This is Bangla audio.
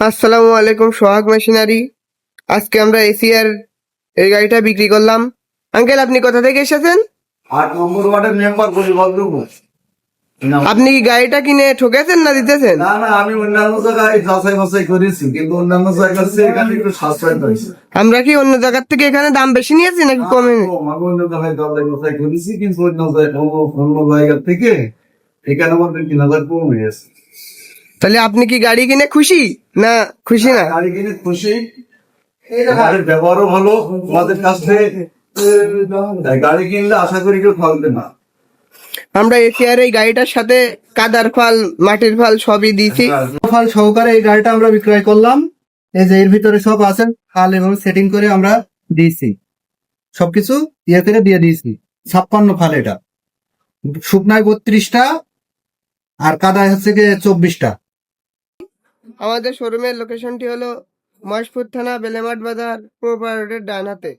আসসালামু আলাইকুম, সোহাগ মেশিনারি। আজকে আমরা এসিআর এই গাড়িটা বিক্রি করলাম। আঙ্কেল, আপনি কোথা থেকে এসেছেন? আট নম্বর ওয়ার্ডের মেম্বার বলি বলব আপনি কি গাড়িটা কিনে ঠকেছেন না দিতেছেন? না না আমি অন্যান্য জায়গায় যাচাই বাছাই করেছি কিন্তু অন্যান্য জায়গার চেয়ে এখানে একটু সাশ্রয় হয়েছে আমরা কি অন্য জায়গার থেকে এখানে দাম বেশি নিয়েছি নাকি কমে? আমি অন্য জায়গায় যাচাই বাছাই করেছি কিন্তু অন্য অন্য- অন্য জায়গার থেকে এখানে আমাদের তিন হাজার কম হয়েছে তাহলে আপনি কি গাড়ি কিনে খুশি? না খুশি না? গাড়ি কিনে খুশি। গাড়ির ব্যবহারও ভালো আমাদের কাছ থেকে গাড়ি কিনলে আশা করি কেউ থাকবে না। আমরা এসিআর এই গাড়িটার সাথে কাদার ফাল মাটির ফাল সবই দিয়েছি। ফাল সহকারে এই গাড়িটা আমরা বিক্রয় করলাম। এই যে এর ভিতরে সব আছে ফাল এবং সেটিং করে আমরা দিয়েছি। সবকিছু ইয়ে করে দিয়ে দিয়েছি। ছাপ্পান্ন ফাল এটা। শুকনায় বত্রিশটা আর কাদায় হচ্ছে গিয়ে চব্বিশটা। আমাদের শোরুমের লোকেশনটি হলো মহেশপুর থানা বেলেমাট বাজার প্রোপারেটের ডান হাতে।